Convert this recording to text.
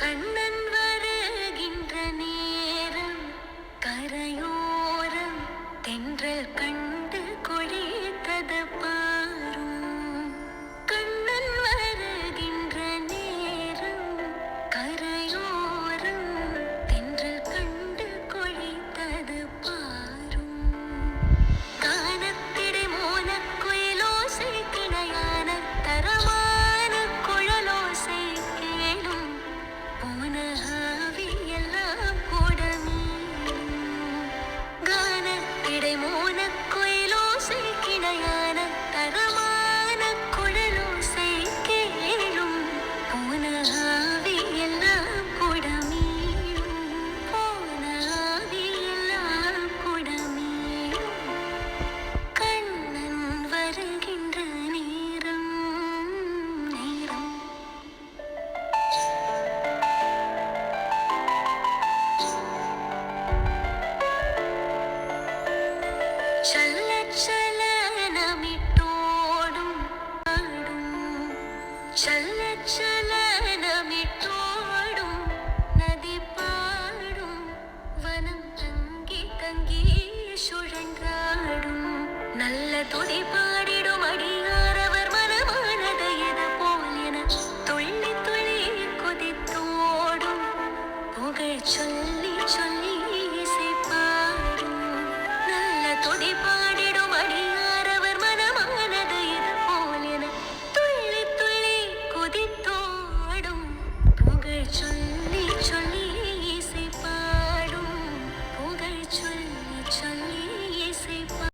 கண்ணன் வருகின்ற நேரம் கரையோரம் தென்றல் கண்டு கொடி ചലചലനമിട്ടോടും ചലചലനമിട്ടോടും നദി പാടും. വനം തങ്കി തങ്കി സുഴങ്കാടും നല്ല തുടി പാടിടും അടിയാറവർ മനമാനതയത് പോലെന തുള്ളി തുള്ളി കൊതിത്തോടും. പുകഴ് ചൊല്ല much.